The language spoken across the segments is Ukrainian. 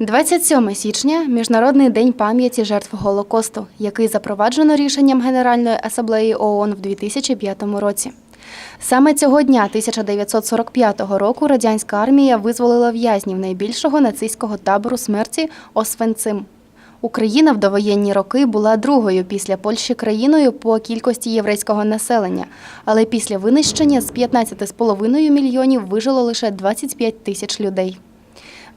27 січня Міжнародний день пам'яті жертв Голокосту, який запроваджено рішенням Генеральної асамблеї ООН в 2005 році. Саме цього дня 1945 року радянська армія визволила в'язнів найбільшого нацистського табору смерті Освенцим. Україна в довоєнні роки була другою після Польщі країною по кількості єврейського населення, але після винищення з 15,5 мільйонів вижило лише 25 тисяч людей.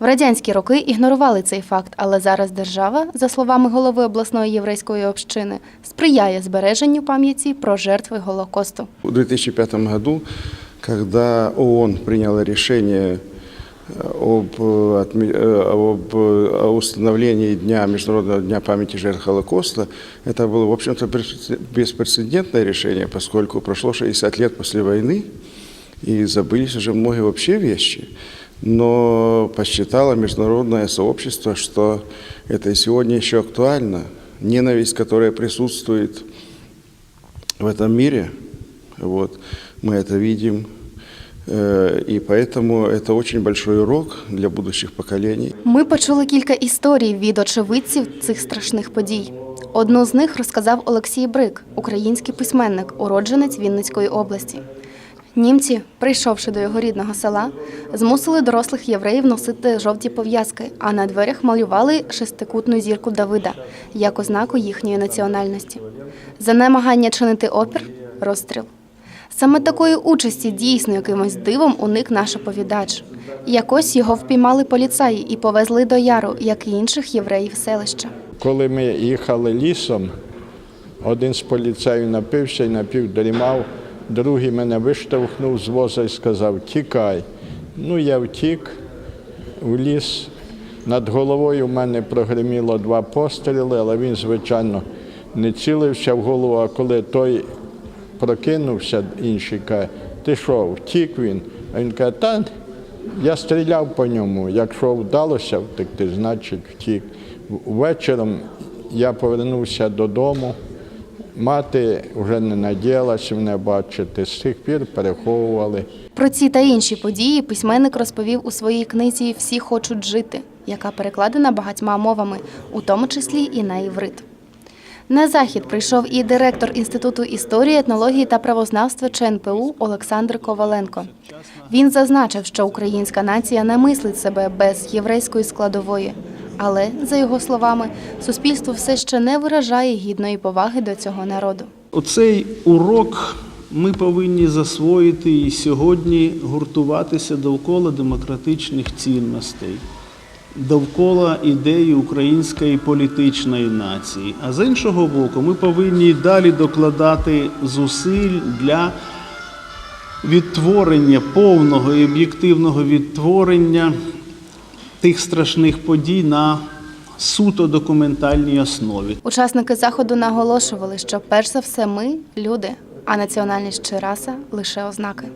В радянські роки ігнорували цей факт, але зараз держава, за словами голови обласної єврейської общини, сприяє збереженню пам'яті про жертви Голокосту. В 2005 году, когда ООН приняла решение э, об, э, отме- э, об э, установлении Дня Международного дня памяти жертв Холокоста, это было, в общем-то, беспрецеден- беспрецедентное решение, поскольку прошло 60 лет после войны, и забылись уже многие вообще вещи. Но посчитало международное сообщество, что это и сегодня еще актуально. Ненависть, которая присутствует в этом мире. Вот, мы это видим. Э, И поэтому это очень большой урок для будущих поколений. Ми почули кілька історій від очевидців цих страшних подій. Одну з них розказав Олексій Брик, український письменник, уродженець Вінницької області. Німці, прийшовши до його рідного села, змусили дорослих євреїв носити жовті пов'язки, а на дверях малювали шестикутну зірку Давида як ознаку їхньої національності. За намагання чинити опір розстріл. Саме такої участі дійсно якимось дивом уник наш оповідач. Якось його впіймали поліцаї і повезли до яру, як і інших євреїв селища. Коли ми їхали лісом, один з поліцеїв напився і напівдрімав, другий мене виштовхнув з воза і сказав Тікай. Ну, я втік в ліс. Над головою в мене прогреміло два постріли, але він, звичайно, не цілився в голову, а коли той прокинувся, інший каже, ти що, втік він? А він каже, та я стріляв по ньому. Якщо вдалося втекти, значить втік. В- Вечором я повернувся додому. Мати вже не надіялася мене бачити, з тих пір переховували. Про ці та інші події письменник розповів у своїй книзі Всі хочуть жити, яка перекладена багатьма мовами, у тому числі і на іврит. На захід прийшов і директор Інституту історії, етнології та правознавства ЧНПУ Олександр Коваленко. Він зазначив, що українська нація не мислить себе без єврейської складової. Але, за його словами, суспільство все ще не виражає гідної поваги до цього народу. Оцей урок ми повинні засвоїти і сьогодні гуртуватися довкола демократичних цінностей, довкола ідеї української політичної нації. А з іншого боку, ми повинні далі докладати зусиль для відтворення повного і об'єктивного відтворення тих страшних подій на суто документальній основі. Учасники заходу наголошували, що перш за все ми люди, а національність чи раса лише ознаки.